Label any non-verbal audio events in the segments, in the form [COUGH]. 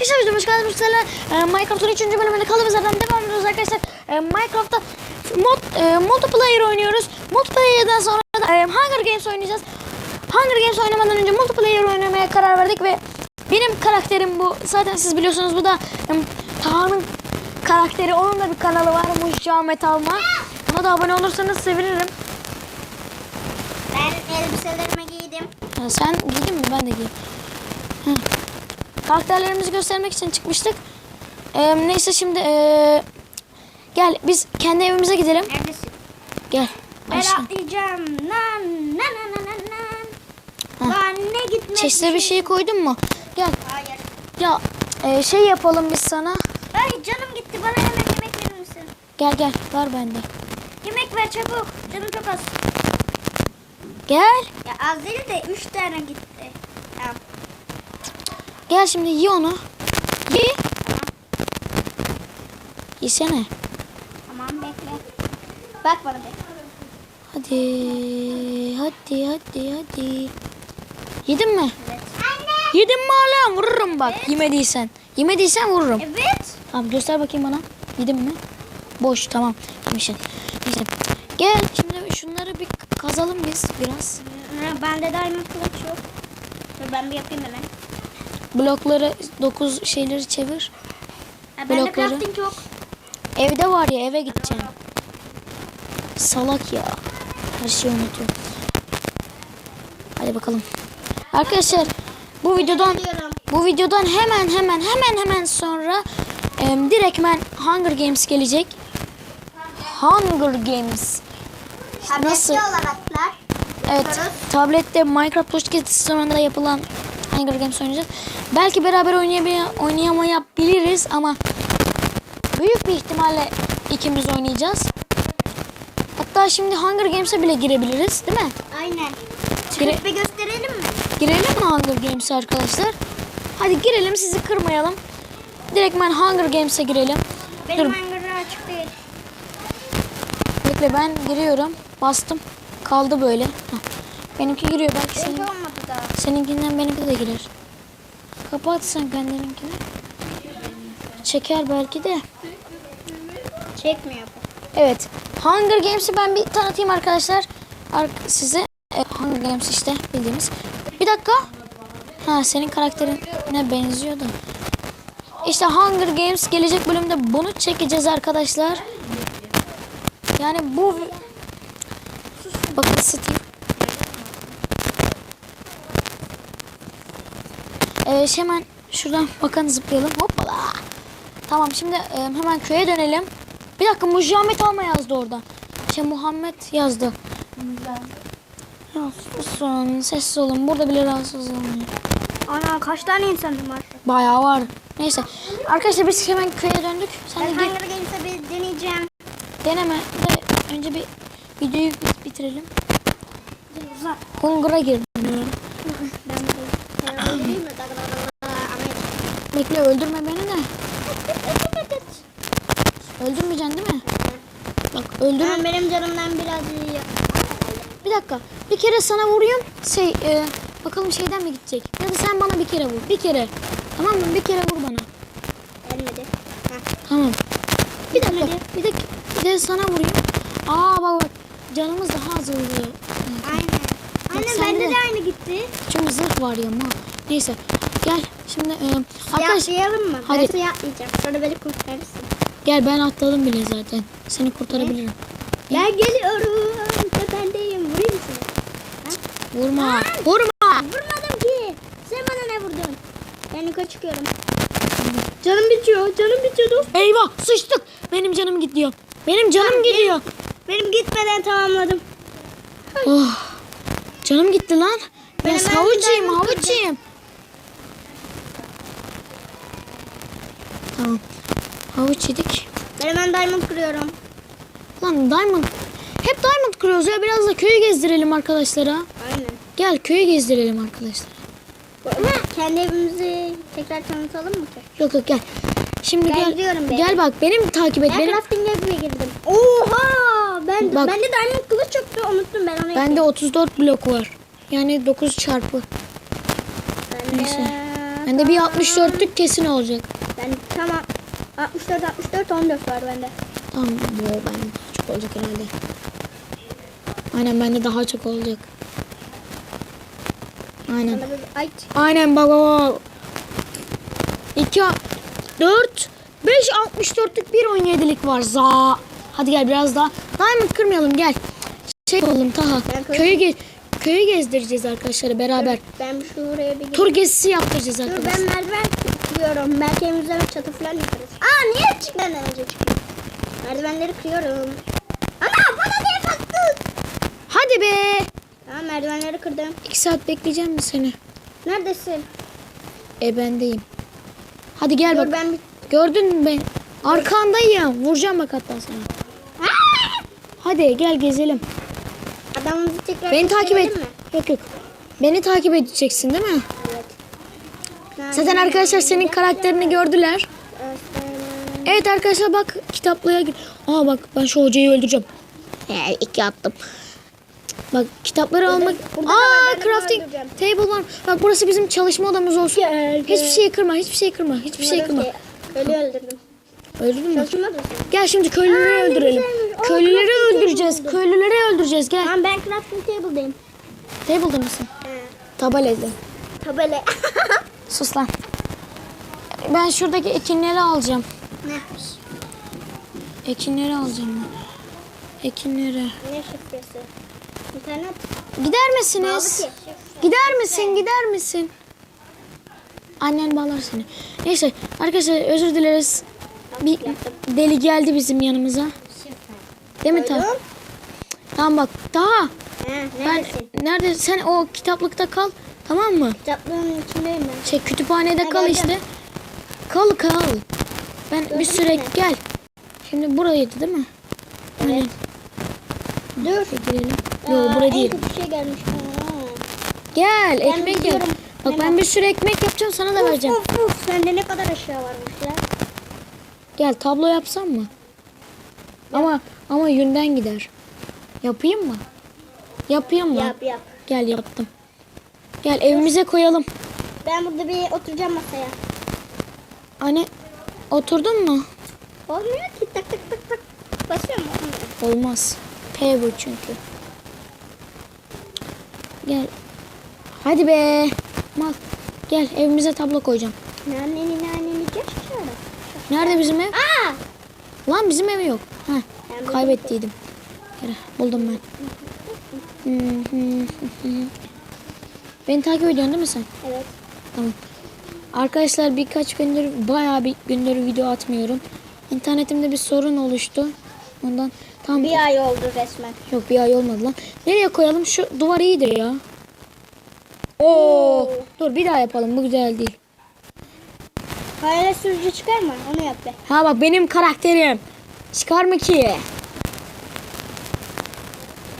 Arkadaşlar videomu hoş geldiniz. Sizlerle e, Minecraft'ın 3. bölümünde kaldığımız yerden devam ediyoruz arkadaşlar. E, Minecraft'ta mod, e, multiplayer oynuyoruz. Multiplayer'dan sonra da e, Hunger Games oynayacağız. Hunger Games oynamadan önce multiplayer oynamaya karar verdik ve benim karakterim bu. Zaten siz biliyorsunuz bu da e, Taha'nın karakteri. Onun da bir kanalı var. Muşcamet Alma. Ona da abone olursanız sevinirim. Ben elbiselerimi giydim. Ha, sen giydin mi? Ben de giydim. Hı. Karakterlerimizi göstermek için çıkmıştık. Ee, neyse şimdi ee, gel biz kendi evimize gidelim. Neredesin? Gel. Ben atlayacağım. Nan nan nan nan nan nan. Ha. Lan ne gitmek Chest'e bir şey koydun mu? Gel. Hayır. Ya ee, şey yapalım biz sana. Ay canım gitti. Bana hemen yemek verir misin? Gel gel. Var bende. Yemek ver çabuk. Canım çok az. Gel. Ya az değil de 3 tane gitti. Tamam. Gel şimdi ye onu. Ye. Tamam. Yesene. Tamam bekle. Bak bana bekle. Hadi. Hadi hadi hadi. Yedin mi? Evet. Anne. Yedin mi hala? Vururum bak. Yemediysen. Yemediysen vururum. Evet. Tamam göster bakayım bana. Yedin mi? Boş tamam. Yemişsin. Neyse. Gel şimdi şunları bir kazalım biz biraz. Ha, Bende diamond kılıç yok. Ben bir yapayım hemen. Blokları 9 şeyleri çevir. Ha, bende Blokları. crafting yok. Evde var ya eve gideceğim. Salak ya. Her şeyi unutuyor. Hadi bakalım. Arkadaşlar bu videodan bu videodan hemen hemen hemen hemen sonra e, direktmen Hunger Games gelecek. Hunger Games. Tabletli Nasıl? olaraklar. Evet. Tablette Minecraft Podcast sonunda yapılan Hunger Games oynayacağız. Belki beraber oynayamay- oynayamayabiliriz ama büyük bir ihtimalle ikimiz oynayacağız. Hatta şimdi Hunger Games'e bile girebiliriz değil mi? Aynen. Gire- Çıkıp bir gösterelim mi? Girelim mi Hunger Games'e arkadaşlar? Hadi girelim sizi kırmayalım. Direktmen Hunger Games'e girelim. Benim Dur hangarı açık değil. bekle ben giriyorum. Bastım. Kaldı böyle. Heh. Benimki giriyor belki senin. Benimki olmadı daha. Seninkinden benimki de girer. Kapat sen kendininkini. Çeker belki de. Çekmiyor bu. Evet. Hunger Games'i ben bir tanıtayım arkadaşlar. Ar- size. E, Hunger Games işte bildiğimiz. Bir dakika. Ha senin karakterine benziyor da. İşte Hunger Games gelecek bölümde bunu çekeceğiz arkadaşlar. Yani bu bakın Steam. Ee, şey hemen şuradan bakın zıplayalım. Hoppala. Tamam şimdi e, hemen köye dönelim. Bir dakika Muhammed Alma yazdı orada. Şey Muhammed yazdı. Ya susun sessiz olun. Burada bile rahatsız olun. Ana kaç tane insanım var? Bayağı var. Neyse. Arkadaşlar biz hemen köye döndük. Sen Ben de. Hunger Games'e bir deneyeceğim. Deneme de önce bir videoyu bit- bitirelim. Hunger'a girdim. Ben de öldüreyim mi? Ahmet. Bekle öldürme beni de. Öldürmeyeceksin değil mi? Bak öldürme. Ben benim canımdan biraz iyi. Bir dakika. Bir kere sana vurayım. Şey e, bakalım şeyden mi gidecek? Ya da sen bana bir kere vur. Bir kere. Tamam mı? Bir kere vur bana. Gelmedi. Heh. Tamam. Bir dakika. Gelmedi. Bir de, bir de sana vurayım. Aa bak bak. Canımız daha az oluyor. Aynen. Aynen sende bende de- de aynı gitti. Çünkü zırh var ya ama. Neyse. Gel. Şimdi e, arkadaş Atlayalım mı? Hadi. Ben suya atlayacağım. Sonra beni kurtarırsın. gel ben atladım bile zaten. Seni kurtarabilirim. Ben geliyorum. Tependeyim. Vurayım seni? Vurma. Vurma. Vurmadım ki. Sen bana ne vurdun? Ben yukarı çıkıyorum. Canım bitiyor. Canım bitiyor. Eyvah sıçtık. Benim canım gidiyor. Benim canım Tamam, gidiyor. Benim gitmeden tamamladım. Oh. Canım gitti lan. Ben Benim havuçayım elimden Tamam. Havuç yedik. Ben hemen diamond kırıyorum. Lan diamond. Hep diamond kırıyoruz ya. Biraz da köyü gezdirelim arkadaşlara. Aynen. Gel köyü gezdirelim arkadaşlar. Ama kendi evimizi tekrar tanıtalım mı ki? Yok yok gel. Şimdi Ben gel. gidiyorum be. Gel bak benim takip et. Ben Benim, crafting evine girdim. Oha! Ben Bak. bende diamond kılıç yoktu. Unuttum ben onu. bende 34 blok var. Yani 9 çarpı. Bende, Neyse. Bende bir 64'lük kesin olacak. Ben tamam. 64 64 14 var bende. Tamam bu daha çok olacak herhalde. Aynen bende daha çok olacak. Aynen. Aynen bak. 2 4 5 64'lük bir 17'lik var za. Hadi gel biraz daha. Diamond kırmayalım gel. Şey oğlum Taha. Ben koy- Köyü ge köyü gezdireceğiz arkadaşlar beraber. ben şuraya bir Tur gezisi yaptıracağız Dur arkadaşlar. ben merdiven kırıyorum. Belki evimizde çatı falan yaparız. Aa niye çık benden önce çıkıyor? Merdivenleri kırıyorum. Ana bana niye baktın? Hadi be. Tamam merdivenleri kırdım. 2 saat bekleyeceğim mi seni? Neredesin? E bendeyim. Hadi gel Dur bak. ben. Gördün mü ben? Arkandayım. Vuracağım bak hatta sana. Hadi gel gezelim. Adamımızı tekrar Beni takip et. mi? Yok yok. Beni takip edeceksin değil mi? Evet. Zaten arkadaşlar senin karakterini gördüler. Evet arkadaşlar bak kitaplığa gir. Aa bak ben şu hocayı öldüreceğim. He iki attım. Bak kitapları almak. burada Aa crafting table var. Bak burası bizim çalışma odamız olsun. Gel, Hiçbir şeyi kırma, hiçbir şeyi kırma, hiçbir şeyi kırma. Şey, Ölü öldürdüm. Öldürdün mü? Çalışma. Gel şimdi köylüleri öldürelim. Köylüleri öldüreceğiz. Köylüleri öldüreceğiz. Gel. Tamam ben crafting table'dayım. Table'da mısın? He. Tabelede. Tabela. [LAUGHS] Sus lan. Ben şuradaki ekinleri alacağım. ne? Ekinleri alacağım ben. Ekinleri. Ne şifresi? İnternet. Gider misiniz? Gider misin? Gider misin? Annen bağlar seni. Neyse arkadaşlar özür dileriz. Bir deli geldi bizim yanımıza. Değil mi Tamam. Bak daha. He, Ben nerede sen o kitaplıkta kal. Tamam mı? Kitaplığın içindeyim ben. Şey kütüphanede Ha, kal gördüm. işte. Kal kal. Ben bir Gördün süre mü? gel. Şimdi buraydı değil mi? Aynen. Dur. Girelim. Aa, Yok bura en değil. kötü şey gelmiş. Aa. Gel Ben ekmek yap. biliyorum. Bak ben bir sürü ekmek yapacağım sana da vereceğim. Uf, uf, uf. Sende ne kadar eşya varmış lan? Gel tablo yapsam mı? Ama ama yünden gider. Yapayım mı? Yapayım mı? Yap yap. Gel yaptım. Gel evimize koyalım. Ben burada bir oturacağım masaya. Anne oturdun mu? Olmuyor ki tak tak tak tak. Basıyor mu? Olmuyor. Olmaz. P bu çünkü. Gel. Hadi be. Mal. Gel evimize tablo koyacağım. Naneni naneni geç şöyle. Nerede bizim ev? Aa! Lan bizim ev yok. Heh, kaybettiydim. Yere, buldum ben. [LAUGHS] Beni takip ediyorsun değil mi sen? Evet. Tamam. Arkadaşlar birkaç gündür bayağı bir gündür video atmıyorum. İnternetimde bir sorun oluştu. Ondan tam Bir ay oldu resmen. yok bir ay olmadı lan. Nereye koyalım? Şu duvar iyidir ya. Oo. Dur bir daha yapalım. Bu güzel değil. Hayalet sürücü çıkar mı? Onu yap be. Ha bak benim karakterim. Çıkar mı ki?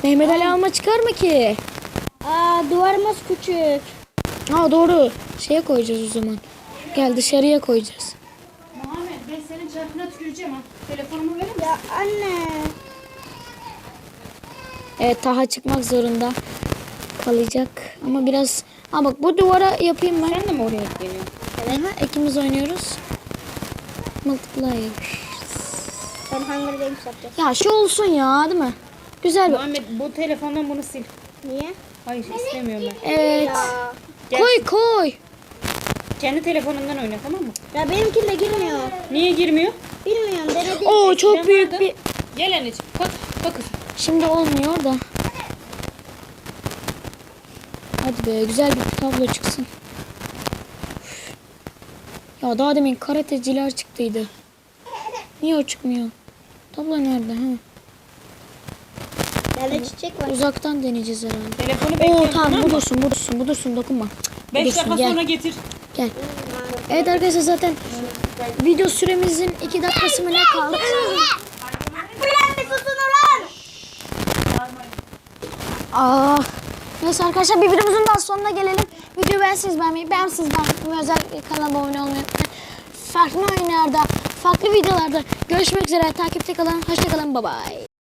Mehmet Ali Alma çıkar mı ki? Aa duvarımız küçük. Ha doğru. Şeye koyacağız o zaman. Gel dışarıya koyacağız. Muhammed ben senin çarpına tüküreceğim ha. Telefonumu verir misin? Ya anne. Evet Taha çıkmak zorunda kalacak. Ama biraz... Ha bak bu duvara yapayım ben. Sen de mi oraya geliyorsun? Evet. ikimiz oynuyoruz. Multiplayer. Ben Hunger Games yapacağız. Ya şu olsun ya değil mi? Güzel bir... Muhammed bu telefondan bunu sil. Niye? Hayır istemiyorum ben. Evet. Ya. Gel. Koy koy. Kendi telefonundan oyna tamam mı? Ya benimkinde girmiyor. Niye girmiyor? Bilmiyorum denedim. Oo çok Eskiden büyük vardı. bir... Gel anneciğim. Kalk. Kalk kızım. Şimdi olmuyor da. Hadi be güzel bir tablo çıksın. Ya daha demin karateciler çıktıydı. Niye o çıkmıyor? Tablo nerede? Ha? Bende çiçek var. Uzaktan deneyeceğiz herhalde. Telefonu Oo bekliyorum tamam tamam bu dursun bu dursun bu dursun dokunma. Cık, bu 5 dursun, dakika gel, sonra getir. Gel. Evet arkadaşlar zaten video süremizin 2 dakikası mı ne kaldı? Ulan bir susun ulan. Aa. Neyse arkadaşlar bir videomuzun daha sonuna gelelim. Videoyu beğensiniz beğenmeyi, beğensiniz beğenmeyi, özel kanalıma abone olmayı unutmayın. Farklı oyunlarda, farklı videolarda görüşmek üzere. Takipte kalın. Hoşça kalın. Bye bye.